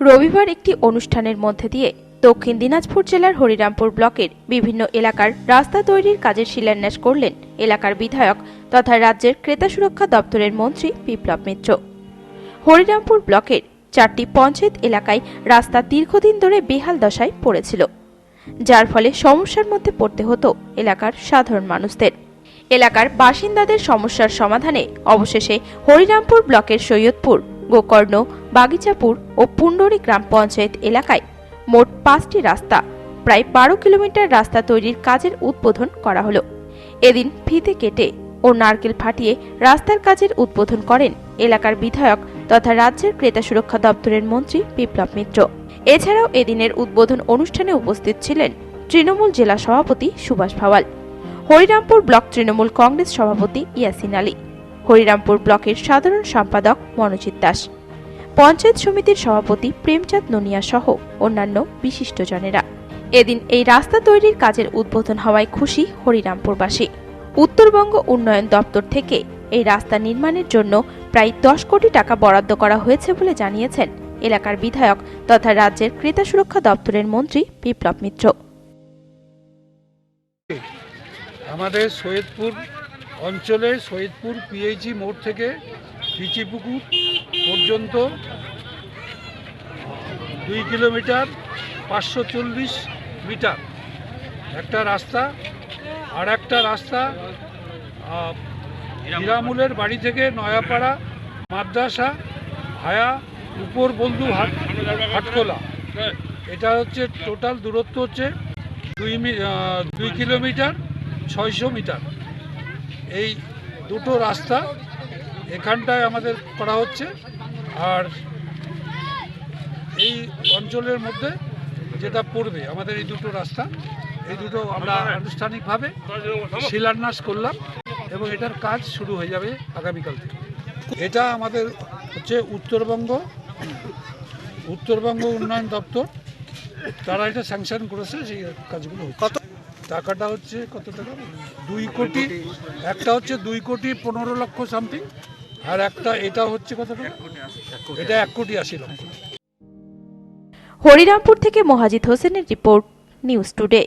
রবিবার একটি অনুষ্ঠানের মধ্যে দিয়ে দক্ষিণ দিনাজপুর জেলার হরিরামপুর ব্লকের বিভিন্ন এলাকার রাস্তা তৈরির কাজের শিলান্যাস করলেন এলাকার বিধায়ক তথা রাজ্যের ক্রেতা সুরক্ষা দপ্তরের মন্ত্রী বিপ্লব মিত্র। হরিরামপুর ব্লকের চারটি পঞ্চায়েত এলাকায় রাস্তা দীর্ঘদিন ধরে বেহাল দশায় পড়েছিল, যার ফলে সমস্যার মধ্যে পড়তে হতো এলাকার সাধারণ মানুষদের। এলাকার বাসিন্দাদের সমস্যার সমাধানে অবশেষে হরিরামপুর ব্লকের সৈয়দপুর, গোকর্ণ, বাগিচাপুর ও পুন্ডরি গ্রাম পঞ্চায়েত এলাকায় মোট পাঁচটি রাস্তা, প্রায় বারো কিলোমিটার রাস্তা তৈরির কাজের উদ্বোধন করা হলো। এদিন ফিতে কেটে ও নারকেল ফাটিয়ে রাস্তার কাজের উদ্বোধন করেন এলাকার বিধায়ক তথা রাজ্যের ক্রেতা সুরক্ষা দপ্তরের মন্ত্রী বিপ্লব মিত্র। এছাড়াও এদিনের উদ্বোধন অনুষ্ঠানে উপস্থিত ছিলেন তৃণমূল জেলা সভাপতি সুভাষ ভাওয়াল। হরিরামপুর ব্লক তৃণমূল কংগ্রেস সভাপতি ইয়াসিন আলী, হরিরামপুর ব্লকের সাধারণ সম্পাদক মনোজিৎ দাস, পঞ্চায়েত সমিতির সভাপতি প্রেমচাঁদ ননিয়া সহ অন্যান্য বিশিষ্টজনেরা। এদিন এই রাস্তা তৈরির কাজের উদ্বোধন হওয়ায় খুশি হরিরামপুরবাসী। উত্তরবঙ্গ উন্নয়ন দপ্তর থেকে এই রাস্তা নির্মাণের জন্য প্রায় দশ কোটি টাকা বরাদ্দ করা হয়েছে বলে জানিয়েছেন এলাকার বিধায়ক তথা রাজ্যের ক্রেতা সুরক্ষা দপ্তরের মন্ত্রী বিপ্লব মিত্র। আমাদের সৈয়দপুর অঞ্চলে সৈয়দপুর পিএইচি মোড় থেকে পিচিপুকুর পর্যন্ত দুই কিলোমিটার পাঁচশো চল্লিশ মিটার একটা রাস্তা আর একটা রাস্তা হিরামুলের বাড়ি থেকে নয়াপাড়া মাদ্রাসা ভায়া উপর বন্ধু হাট হাটখোলা এটা হচ্ছে টোটাল দূরত্ব হচ্ছে দুই দুই কিলোমিটার। ছয়শো মিটার। এই দুটো রাস্তা এখানটায় আমাদের করা হচ্ছে। আর এই অঞ্চলের মধ্যে যেটা পড়বে, আমাদের এই দুটো রাস্তা, এই দুটো আমরা আনুষ্ঠানিকভাবে শিলান্যাস করলাম এবং এটার কাজ শুরু হয়ে যাবে আগামীকাল থেকে। এটা আমাদের হচ্ছে উত্তরবঙ্গ উত্তরবঙ্গ উন্নয়ন দপ্তর, তারা এটা স্যাংশন করেছে, সেই কাজগুলো কত টাকাটা হচ্ছে কত টাকা? দুই কোটি। একটা হচ্ছে দুই কোটি পনেরো লক্ষ সামথিং আর একটা এটা হচ্ছে কত টাকা? এটা এক কোটি আশি লক্ষ। হরিরামপুর থেকে মহাজিৎ হোসেনের রিপোর্ট, নিউজ টুডে।